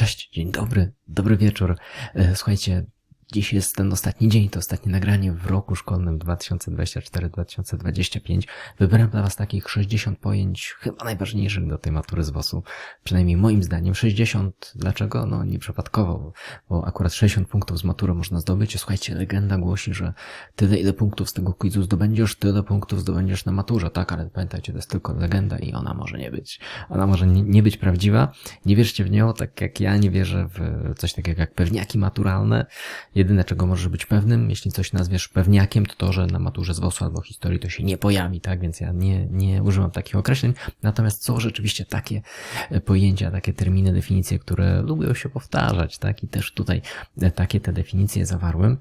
Cześć, dzień dobry, dobry wieczór. E, Słuchajcie, dziś jest ten ostatni dzień, to ostatnie nagranie w roku szkolnym 2024-2025. Wybrałem dla Was takich 60 pojęć chyba najważniejszych do tej matury z WOS-u. Przynajmniej moim zdaniem 60. Dlaczego? No nieprzypadkowo, bo akurat 60 punktów z matury można zdobyć. Słuchajcie, legenda głosi, że tyle ile punktów z tego quizu zdobędziesz, tyle punktów zdobędziesz na maturze, tak? Ale pamiętajcie, to jest tylko legenda i ona może nie być. Ona może nie, być prawdziwa. Nie wierzcie w nią, tak jak ja nie wierzę w coś takiego jak pewniaki maturalne. Jedyne, czego możesz być pewnym, jeśli coś nazwiesz pewniakiem, to to, że na maturze z WOS-u albo historii to się nie pojawi, tak? Więc ja nie, nie używam takich określeń. Natomiast są rzeczywiście takie e, pojęcia, takie terminy, definicje, które lubią się powtarzać, tak? I też tutaj e, takie te definicje zawarłem.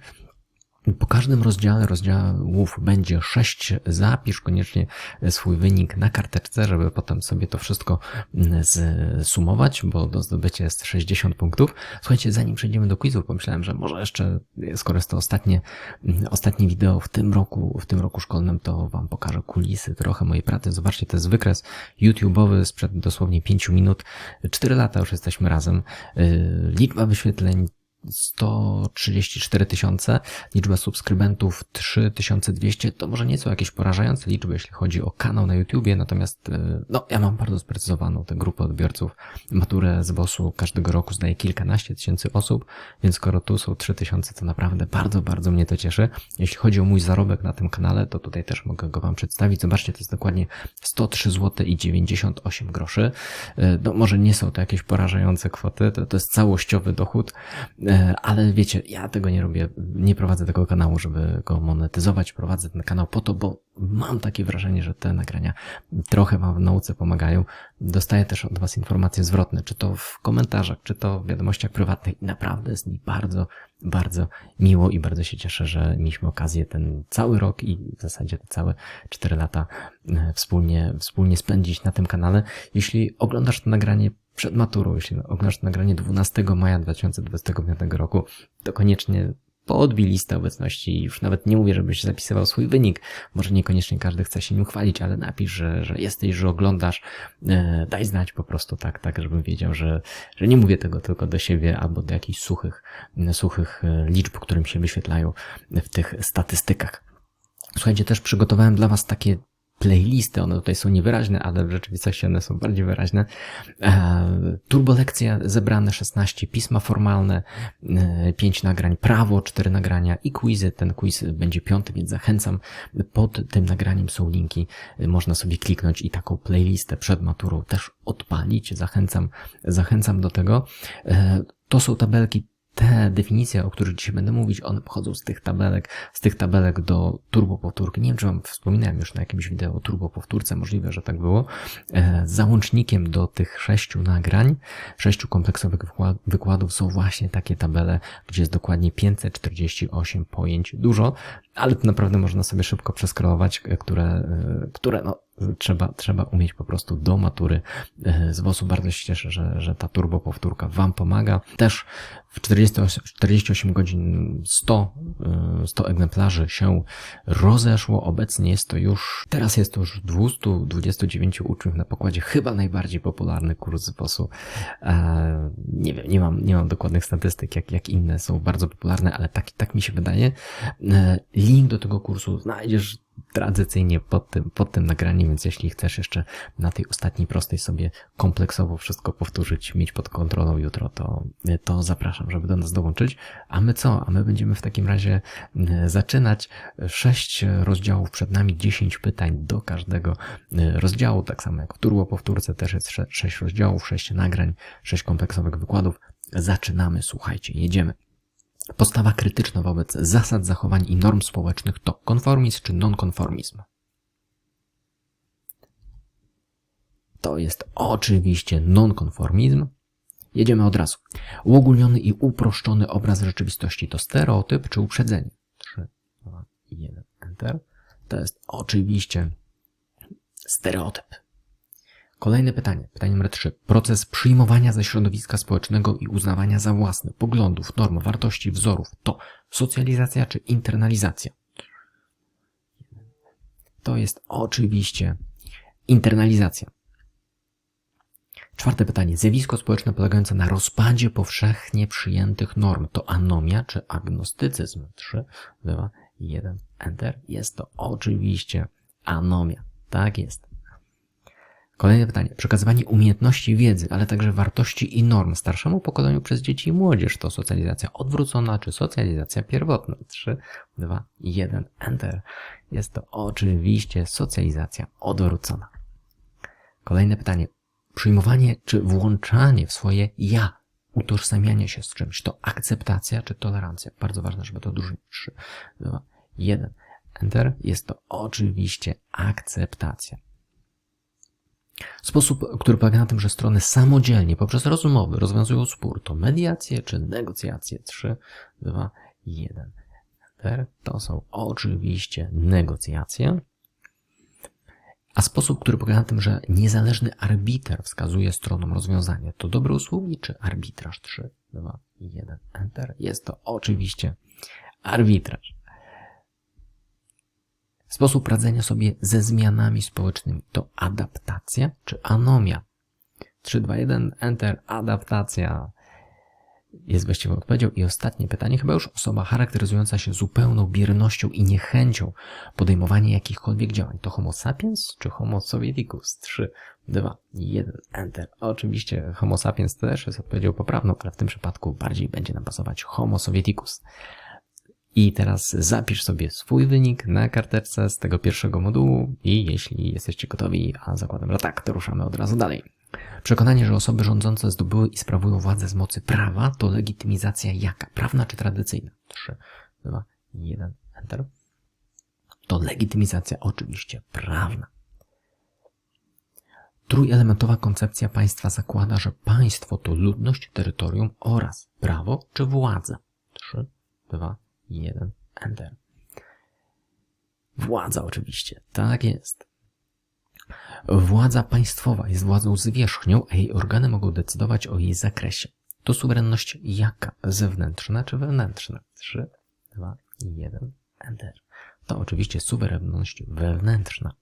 Po każdym rozdziale rozdziałów będzie 6. Zapisz koniecznie swój wynik na karteczce, żeby potem sobie to wszystko mm, zsumować, bo do zdobycia jest 60 punktów. Słuchajcie, zanim przejdziemy do quizu, pomyślałem, że może jeszcze, skoro jest to ostatnie, mm, ostatnie wideo w tym roku, w tym roku szkolnym, to Wam pokażę kulisy trochę mojej pracy. Zobaczcie, to jest wykres YouTube'owy sprzed dosłownie 5 minut. 4 lata już jesteśmy razem. Yy, Liczba wyświetleń 134 tysiące, liczba subskrybentów 3200, to może nie są jakieś porażające liczby, jeśli chodzi o kanał na YouTubie, natomiast e, no, ja mam bardzo sprecyzowaną tę grupę odbiorców. Maturę z WOS-u każdego roku zdaje kilkanaście tysięcy osób, więc skoro tu są 3000, to naprawdę bardzo, bardzo mnie to cieszy. Jeśli chodzi o mój zarobek na tym kanale, to tutaj też mogę go Wam przedstawić. Zobaczcie, to jest dokładnie 103 zł i 98 groszy. E, No, może nie są to jakieś porażające kwoty, to, to jest całościowy dochód, E, ale wiecie, ja tego nie robię, nie prowadzę tego kanału, żeby go monetyzować, prowadzę ten kanał po to, bo mam takie wrażenie, że te nagrania trochę Wam w nauce pomagają. Dostaję też od Was informacje zwrotne, czy to w komentarzach, czy to w wiadomościach prywatnych i naprawdę jest mi bardzo, bardzo miło i bardzo się cieszę, że mieliśmy okazję ten cały rok i w zasadzie te całe 4 lata e, wspólnie, wspólnie spędzić na tym kanale. Jeśli oglądasz to nagranie przed maturą, jeśli oglądasz nagranie 12 maja 2025 roku, to koniecznie podbij listę obecności. Już nawet nie mówię, żebyś zapisywał swój wynik. Może niekoniecznie każdy chce się nim chwalić, ale napisz, że, że jesteś, że oglądasz. E, daj znać po prostu tak, tak, żebym wiedział, że, że nie mówię tego tylko do siebie albo do jakichś suchych, suchych e, liczb, którym się wyświetlają w tych statystykach. Słuchajcie, też przygotowałem dla Was takie playlisty, one tutaj są niewyraźne, ale w rzeczywistości one są bardziej wyraźne. E, turbolekcja zebrane 16, pisma formalne, 5 nagrań, prawo, 4 nagrania i quizy. Ten quiz będzie piąty, więc zachęcam. Pod tym nagraniem są linki, można sobie kliknąć i taką playlistę przed maturą też odpalić. Zachęcam, zachęcam do tego. E, to są tabelki te definicje, o których dzisiaj będę mówić, one pochodzą z tych tabelek, z tych tabelek do turbopowtórki. Nie wiem, czy Wam wspominałem już na jakimś wideo o turbopowtórce, możliwe, że tak było. E, załącznikiem do tych sześciu nagrań, sześciu kompleksowych wykładów są właśnie takie tabele, gdzie jest dokładnie 548 pojęć. Dużo, ale naprawdę można sobie szybko przeskrolować, które, e, które no, trzeba, trzeba umieć po prostu do matury e, z WOS-u. Bardzo się cieszę, że, że ta turbo powtórka Wam pomaga. Też w 40, 48 godzin 100, 100 e, egzemplarzy się rozeszło. Obecnie jest to już, teraz jest to już 229 uczniów na pokładzie. Chyba najbardziej popularny kurs z WOS-u. E, nie wiem, nie mam, nie mam dokładnych statystyk, jak, jak inne są bardzo popularne, ale tak, tak mi się wydaje. Link do tego kursu znajdziesz tradycyjnie pod tym, pod tym nagraniem, więc jeśli chcesz jeszcze na tej ostatniej prostej sobie kompleksowo wszystko powtórzyć, mieć pod kontrolą jutro, to, to zapraszam, żeby do nas dołączyć. A my co? A my będziemy w takim razie e, zaczynać. Sześć rozdziałów przed nami, dziesięć pytań do każdego e, rozdziału, tak samo jak w turbo powtórce też jest sześć rozdziałów, sześć nagrań, sześć kompleksowych wykładów. Zaczynamy, słuchajcie, jedziemy. Postawa krytyczna wobec zasad zachowań i norm społecznych to konformizm czy nonkonformizm? To jest oczywiście nonkonformizm. Jedziemy od razu. Uogólniony i uproszczony obraz rzeczywistości to stereotyp czy uprzedzenie? 3, 2, 1, enter. To jest oczywiście stereotyp. Kolejne pytanie, pytanie numer 3. Proces przyjmowania ze środowiska społecznego i uznawania za własne poglądów, norm, wartości, wzorów to socjalizacja czy internalizacja? To jest oczywiście internalizacja. Czwarte pytanie. Zjawisko społeczne polegające na rozpadzie powszechnie przyjętych norm to anomia czy agnostycyzm? 3, 2, 1, enter. Jest to oczywiście anomia. Tak jest. Kolejne pytanie. Przekazywanie umiejętności wiedzy, ale także wartości i norm starszemu pokoleniu przez dzieci i młodzież to socjalizacja odwrócona czy socjalizacja pierwotna? 3, 2, 1, enter. Jest to oczywiście socjalizacja odwrócona. Kolejne pytanie. Przyjmowanie czy włączanie w swoje ja, utożsamianie się z czymś, to akceptacja czy tolerancja? Bardzo ważne, żeby to dużo. 3, 2, 1, enter. Jest to oczywiście akceptacja. Sposób, który polega na tym, że strony samodzielnie, poprzez rozmowy rozwiązują spór, to mediacje czy negocjacje. 3, 2, 1. To są oczywiście negocjacje. A sposób, który polega na tym, że niezależny arbiter wskazuje stronom rozwiązanie, to dobre usługi czy arbitraż? 3, 2, 1, enter. Jest to oczywiście arbitraż. Sposób radzenia sobie ze zmianami społecznymi to adaptacja czy anomia? 3, 2, 1, enter, adaptacja jest właściwą odpowiedzią. I ostatnie pytanie, chyba już osoba charakteryzująca się zupełną biernością i niechęcią podejmowania jakichkolwiek działań. To homo sapiens czy homo sovieticus? 3, 2, 1, enter. Oczywiście homo sapiens też jest odpowiedzią poprawną, ale w tym przypadku bardziej będzie nam pasować homo sovieticus. I teraz zapisz sobie swój wynik na karteczce z tego pierwszego modułu i jeśli jesteście gotowi, a zakładam, że tak, to ruszamy od razu dalej. Przekonanie, że osoby rządzące zdobyły i sprawują władzę z mocy prawa, to legitymizacja jaka? Prawna czy tradycyjna? 3, 2, 1, enter. To legitymizacja oczywiście prawna. Trójelementowa koncepcja państwa zakłada, że państwo to ludność, terytorium oraz prawo czy władza. 3, 2, 1, enter. Władza oczywiście, tak jest. Władza państwowa jest władzą zwierzchnią, a jej organy mogą decydować o jej zakresie. To suwerenność jaka? Zewnętrzna czy wewnętrzna? 3, 2, 1, enter. To oczywiście suwerenność wewnętrzna.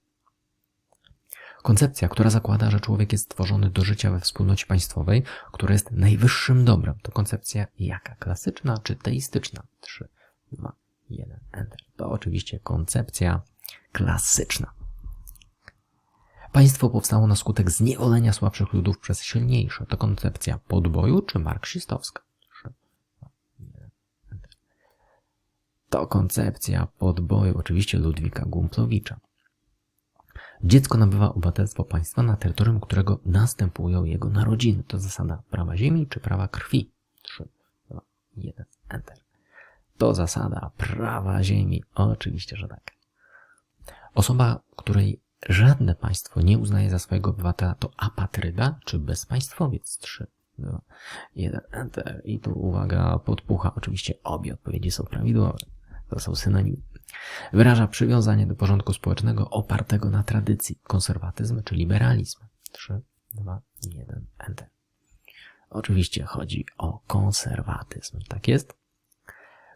Koncepcja, która zakłada, że człowiek jest stworzony do życia we wspólnocie państwowej, która jest najwyższym dobrem, to koncepcja jaka? Klasyczna czy teistyczna? 3, 2, 1, enter. To oczywiście koncepcja klasyczna. Państwo powstało na skutek zniewolenia słabszych ludów przez silniejsze. To koncepcja podboju czy marksistowska? To koncepcja podboju, oczywiście Ludwika Gumplowicza. Dziecko nabywa obywatelstwo państwa na terytorium, którego następują jego narodziny. To zasada prawa ziemi czy prawa krwi. 3, 2, 1, enter. To zasada prawa ziemi. Oczywiście, że tak. Osoba, której Żadne państwo nie uznaje za swojego obywatela to apatryda czy bezpaństwowiec. 3, 2, 1, enter. I tu uwaga, podpucha. Oczywiście obie odpowiedzi są prawidłowe. To są synonimy. Wyraża przywiązanie do porządku społecznego opartego na tradycji. Konserwatyzm czy liberalizm. 3, 2, 1, enter. Oczywiście chodzi o konserwatyzm. Tak jest?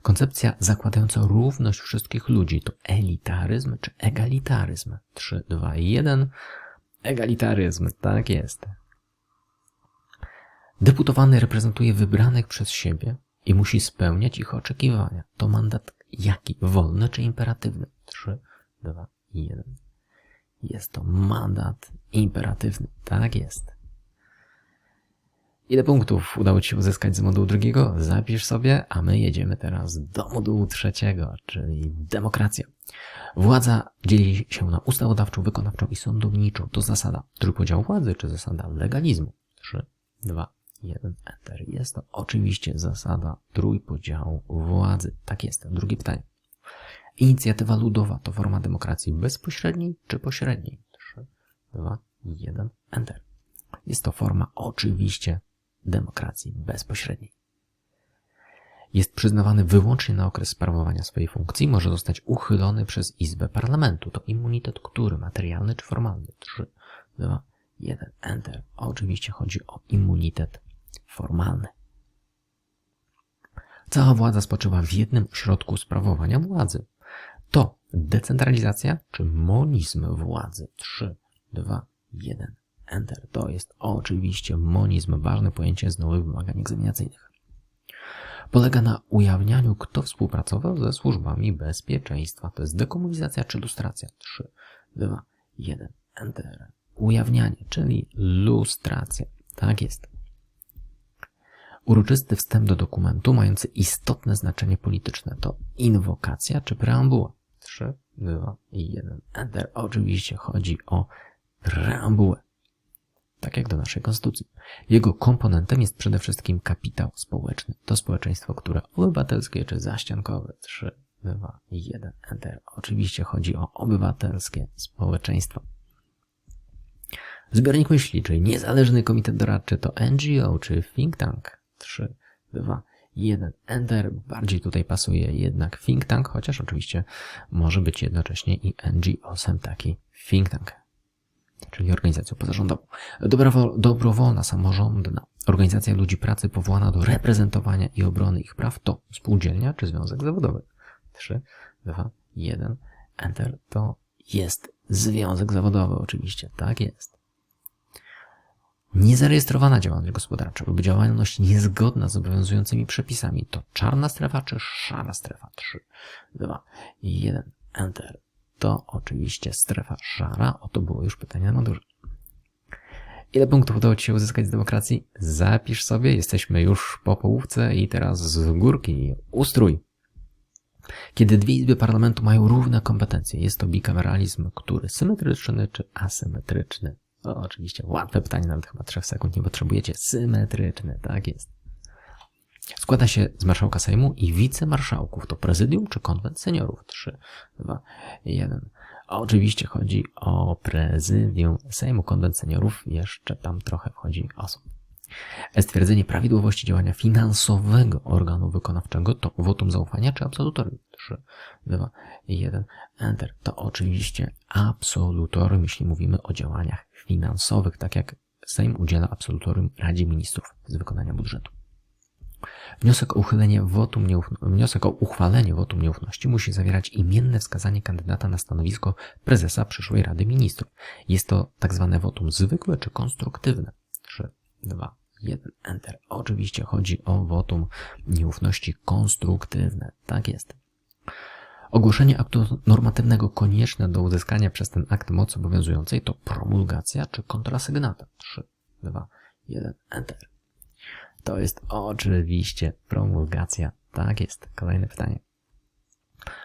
Koncepcja zakładająca równość wszystkich ludzi to elitaryzm czy egalitaryzm? 3, 2, 1. Egalitaryzm, tak jest. Deputowany reprezentuje wybranych przez siebie i musi spełniać ich oczekiwania. To mandat jaki? Wolny czy imperatywny? 3, 2, 1. Jest to mandat imperatywny. Tak jest. Ile punktów udało Ci się uzyskać z modułu drugiego? Zapisz sobie, a my jedziemy teraz do modułu trzeciego, czyli demokracja. Władza dzieli się na ustawodawczą, wykonawczą i sądowniczą. To zasada trójpodziału władzy, czy zasada legalizmu? 3, 2, 1, enter. Jest to oczywiście zasada trójpodziału władzy. Tak jest. Drugie pytanie. Inicjatywa ludowa to forma demokracji bezpośredniej czy pośredniej? 3, 2, 1, enter. Jest to forma oczywiście demokracji bezpośredniej. Jest przyznawany wyłącznie na okres sprawowania swojej funkcji, może zostać uchylony przez Izbę Parlamentu. To immunitet który? Materialny czy formalny? 3, 2, 1, enter. Oczywiście chodzi o immunitet formalny. Cała władza spoczywa w jednym środku sprawowania władzy. To decentralizacja czy monizm władzy? 3, 2, 1, Enter. To jest oczywiście monizm, ważne pojęcie z nowych wymagań egzaminacyjnych. Polega na ujawnianiu, kto współpracował ze służbami bezpieczeństwa. To jest dekomunizacja czy lustracja. 3, 2, 1, Enter. Ujawnianie, czyli lustracja. Tak jest. Uroczysty wstęp do dokumentu mający istotne znaczenie polityczne to inwokacja czy preambuła. 3, 2 i 1. Enter. Oczywiście chodzi o preambułę. Tak jak do naszej konstytucji. Jego komponentem jest przede wszystkim kapitał społeczny. To społeczeństwo, które obywatelskie czy zaściankowe. 3, 2 i 1. Enter. Oczywiście chodzi o obywatelskie społeczeństwo. Zbiornik myśli, czyli niezależny komitet doradczy to NGO czy think tank. 3, 2, 1. Enter. Bardziej tutaj pasuje jednak think tank, chociaż oczywiście może być jednocześnie i NGO-sem taki think tank, czyli organizacją pozarządową. Dobrowo dobrowolna, samorządna organizacja ludzi pracy powołana do reprezentowania i obrony ich praw to spółdzielnia czy związek zawodowy. 3, 2, 1. Enter. To jest związek zawodowy oczywiście. Tak jest. Niezarejestrowana działalność gospodarcza lub działalność niezgodna z obowiązującymi przepisami to czarna strefa czy szara strefa? 3, 2, 1, Enter. To oczywiście strefa szara. Oto było już pytanie na maturze. Ile punktów udało Ci się uzyskać z demokracji? Zapisz sobie, jesteśmy już po połówce i teraz z górki ustrój. Kiedy dwie izby parlamentu mają równe kompetencje, jest to bikameralizm, który symetryczny czy asymetryczny? O, oczywiście, łatwe pytanie, nawet chyba 3 sekund nie potrzebujecie. Symetryczne, tak jest. Składa się z marszałka Sejmu i wicemarszałków. To prezydium czy konwent seniorów? 3, 2, 1. Oczywiście chodzi o prezydium Sejmu, konwent seniorów. Jeszcze tam trochę wchodzi osób. Stwierdzenie prawidłowości działania finansowego organu wykonawczego to wotum zaufania czy absolutorium? 3, 2, 1, enter. To oczywiście absolutorium, jeśli mówimy o działaniach finansowych, tak jak Sejm udziela absolutorium Radzie Ministrów z wykonania budżetu. Wniosek o, uchylenie wotum wniosek o uchwalenie wotum nieufności musi zawierać imienne wskazanie kandydata na stanowisko prezesa przyszłej Rady Ministrów. Jest to tak zwane wotum zwykłe czy konstruktywne. 3, 2, 1, enter. Oczywiście chodzi o wotum nieufności konstruktywne. Tak jest. Ogłoszenie aktu normatywnego konieczne do uzyskania przez ten akt mocy obowiązującej to promulgacja czy kontrasygnata. 3, 2, 1, enter. To jest oczywiście promulgacja. Tak jest. Kolejne pytanie.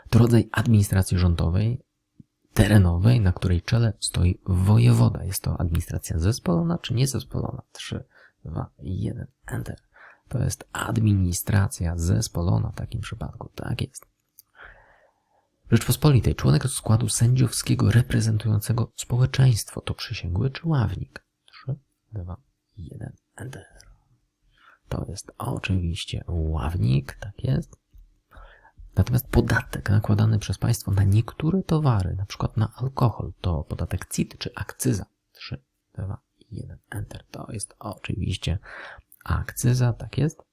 To rodzaj administracji rządowej, terenowej, na której czele stoi wojewoda. Jest to administracja zespolona czy niezespolona? 3, 2, 1, enter. To jest administracja zespolona w takim przypadku. Tak jest. Rzeczpospolitej, członek składu sędziowskiego reprezentującego społeczeństwo to przysięgły czy ławnik? 3, 2, 1, enter. To jest oczywiście ławnik, tak jest. Natomiast podatek nakładany przez państwo na niektóre towary, na przykład na alkohol, to podatek CIT czy akcyza. 3, 2, 1, enter. To jest oczywiście akcyza, tak jest.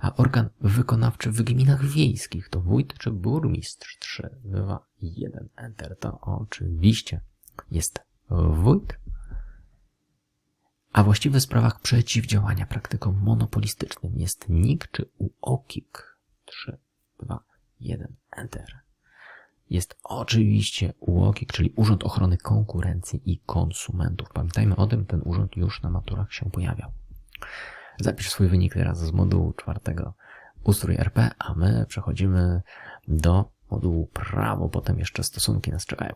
A organ wykonawczy w gminach wiejskich to wójt czy burmistrz. 3, 2, 1, enter. To oczywiście jest wójt. A właściwy w sprawach przeciwdziałania praktykom monopolistycznym jest NIK czy UOKiK. 3, 2, 1, enter. Jest oczywiście UOKiK, czyli Urząd Ochrony Konkurencji i Konsumentów. Pamiętajmy o tym, ten urząd już na maturach się pojawiał. Zapisz swój wynik teraz z modułu czwartego ustrój RP, a my przechodzimy do modułu prawo, potem jeszcze stosunki nas czekają.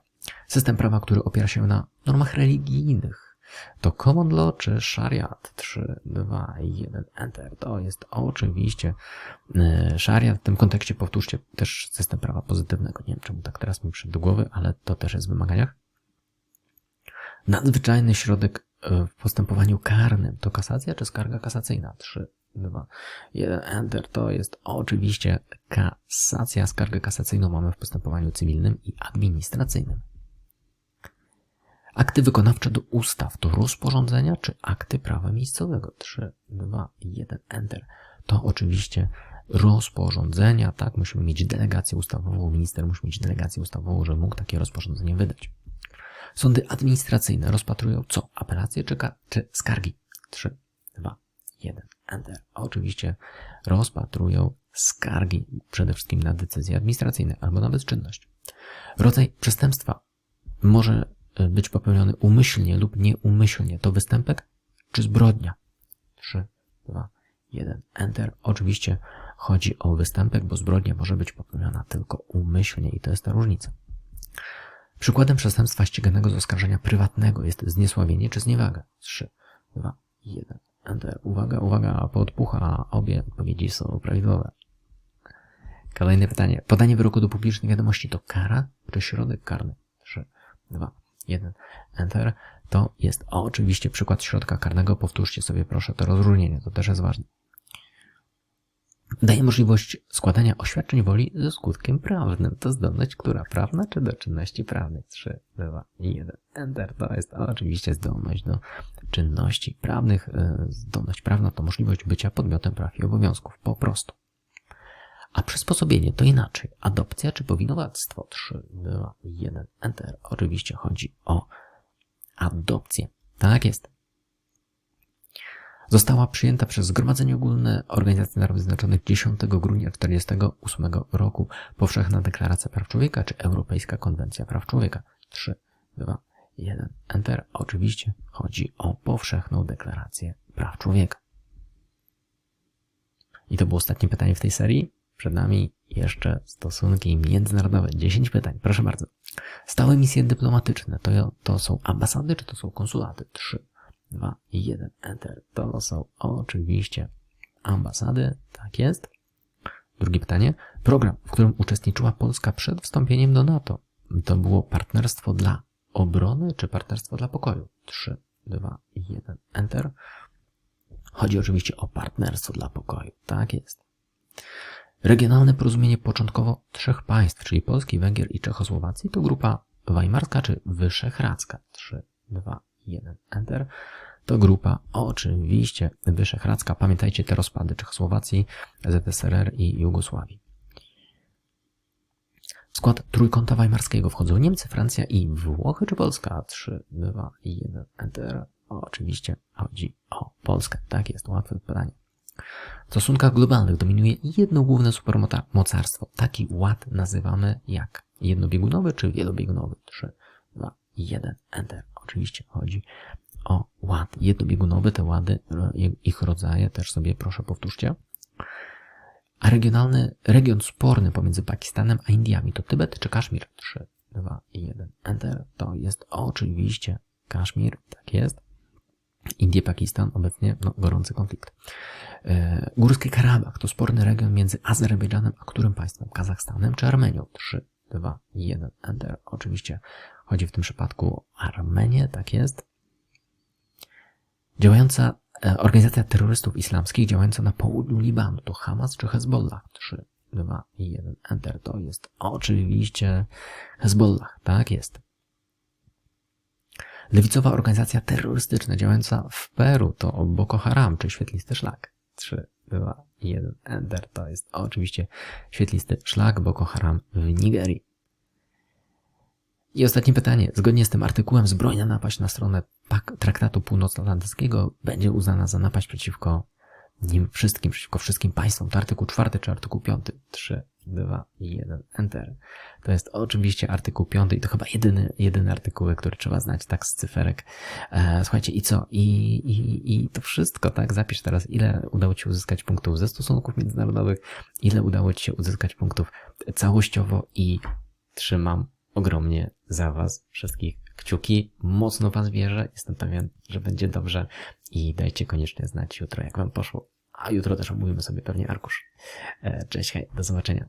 System prawa, który opiera się na normach religijnych. To common law czy shariat? 3, 2, 1, enter. To jest oczywiście e, shariat. W tym kontekście powtórzcie też system prawa pozytywnego. Nie wiem, czemu tak teraz mi przyszedł do głowy, ale to też jest w wymaganiach. Nadzwyczajny środek E, w postępowaniu karnym to kasacja czy skarga kasacyjna? 3, 2, 1, enter. To jest oczywiście kasacja. Skargę kasacyjną mamy w postępowaniu cywilnym i administracyjnym. Akty wykonawcze do ustaw to rozporządzenia czy akty prawa miejscowego? 3, 2, 1, enter. To oczywiście rozporządzenia, tak? Musimy mieć delegację ustawową, minister musi mieć delegację ustawową, żeby mógł takie rozporządzenie wydać. Sądy administracyjne rozpatrują co? Apelacje czy, czy skargi? 3, 2, 1, enter. Oczywiście rozpatrują skargi przede wszystkim na decyzje administracyjne albo na bezczynność. Rodzaj przestępstwa może być popełniony umyślnie lub nieumyślnie. To występek czy zbrodnia? 3, 2, 1, enter. Oczywiście chodzi o występek, bo zbrodnia może być popełniona tylko umyślnie i to jest ta różnica. Przykładem przestępstwa ściganego z oskarżenia prywatnego jest zniesławienie czy zniewaga. 3, 2, 1, enter. Uwaga, uwaga, podpucha, obie odpowiedzi są prawidłowe. Kolejne pytanie. Podanie wyroku do publicznej wiadomości to kara czy środek karny? 3, 2, 1, enter. To jest oczywiście przykład środka karnego. Powtórzcie sobie proszę to rozróżnienie, to też jest ważne. Daje możliwość składania oświadczeń woli ze skutkiem prawnym. To zdolność, która prawna czy do czynności prawnych? 3, 2, 1, enter. To jest oczywiście zdolność do czynności prawnych. E, zdolność prawna to możliwość bycia podmiotem praw i obowiązków. Po prostu. A przysposobienie to inaczej. Adopcja czy powinowactwo? 3, 2, 1, enter. Oczywiście chodzi o adopcję. Tak jest. Została przyjęta przez Zgromadzenie Ogólne Organizacji Narodów Zjednoczonych 10 grudnia 1948 roku Powszechna Deklaracja Praw Człowieka czy Europejska Konwencja Praw Człowieka. 3, 2, 1, enter. Oczywiście chodzi o Powszechną Deklarację Praw Człowieka. I to było ostatnie pytanie w tej serii. Przed nami jeszcze stosunki międzynarodowe. 10 pytań, proszę bardzo. Stałe misje dyplomatyczne to, to są ambasady czy to są konsulaty? 3, 2 i 1. Enter. To są oczywiście ambasady. Tak jest. Drugie pytanie. Program, w którym uczestniczyła Polska przed wstąpieniem do NATO. To było partnerstwo dla obrony czy partnerstwo dla pokoju? 3, 2 i 1. Enter. Chodzi oczywiście o partnerstwo dla pokoju. Tak jest. Regionalne porozumienie początkowo trzech państw, czyli Polski, Węgier i Czechosłowacji, to grupa weimarska czy wyszehradzka. 3, 2, 1, enter. To grupa oczywiście wyszehradzka. Pamiętajcie te rozpady Czechosłowacji, ZSRR i Jugosławii. W skład trójkąta weimarskiego wchodzą Niemcy, Francja i Włochy czy Polska? 3, 2, 1, enter. Oczywiście chodzi o Polskę. Tak jest, łatwe pytanie. W stosunkach globalnych dominuje jedno główne supermocarstwo. Taki ład nazywamy jak? Jednobiegunowy czy wielobiegunowy? 3, 2, 1, enter. Oczywiście chodzi o ład jednobiegunowy. Te łady, ich rodzaje też sobie proszę powtórzcie. A regionalny, region sporny pomiędzy Pakistanem a Indiami to Tybet czy Kaszmir? 3, 2, 1, enter. To jest oczywiście Kaszmir, tak jest. Indie, Pakistan, obecnie no, gorący konflikt. E, Górski Karabach to sporny region między Azerbejdżanem a którym państwem? Kazachstanem czy Armenią? 3, 2, 1, enter. Oczywiście chodzi w tym przypadku o Armenię, tak jest. Działająca e, organizacja terrorystów islamskich działająca na południu Libanu to Hamas czy Hezbollah? 3, 2, 1, enter. To jest oczywiście Hezbollah, tak jest. Lewicowa organizacja terrorystyczna działająca w Peru to Boko Haram czy Świetlisty Szlak. 3, 2, 1, enter. To jest oczywiście Świetlisty Szlak Boko Haram w Nigerii. I ostatnie pytanie. Zgodnie z tym artykułem zbrojna napaść na stronę Traktatu Północnoatlantyckiego będzie uznana za napaść przeciwko nim wszystkim, przeciwko wszystkim państwom. To artykuł czwarty czy artykuł piąty? Trzy, dwa, jeden, enter. To jest oczywiście artykuł piąty i to chyba jedyny, jedyny artykuł, który trzeba znać tak z cyferek. E, słuchajcie, i co? I, i, I to wszystko, tak? Zapisz teraz, ile udało Ci uzyskać punktów ze stosunków międzynarodowych, ile udało Ci się uzyskać punktów całościowo i trzymam ogromnie za Was wszystkich kciuki. Mocno Was wierzę. Jestem pewien, że będzie dobrze i dajcie koniecznie znać jutro, jak Wam poszło. A jutro też omówimy sobie pewnie arkusz. E, cześć, hej, do zobaczenia.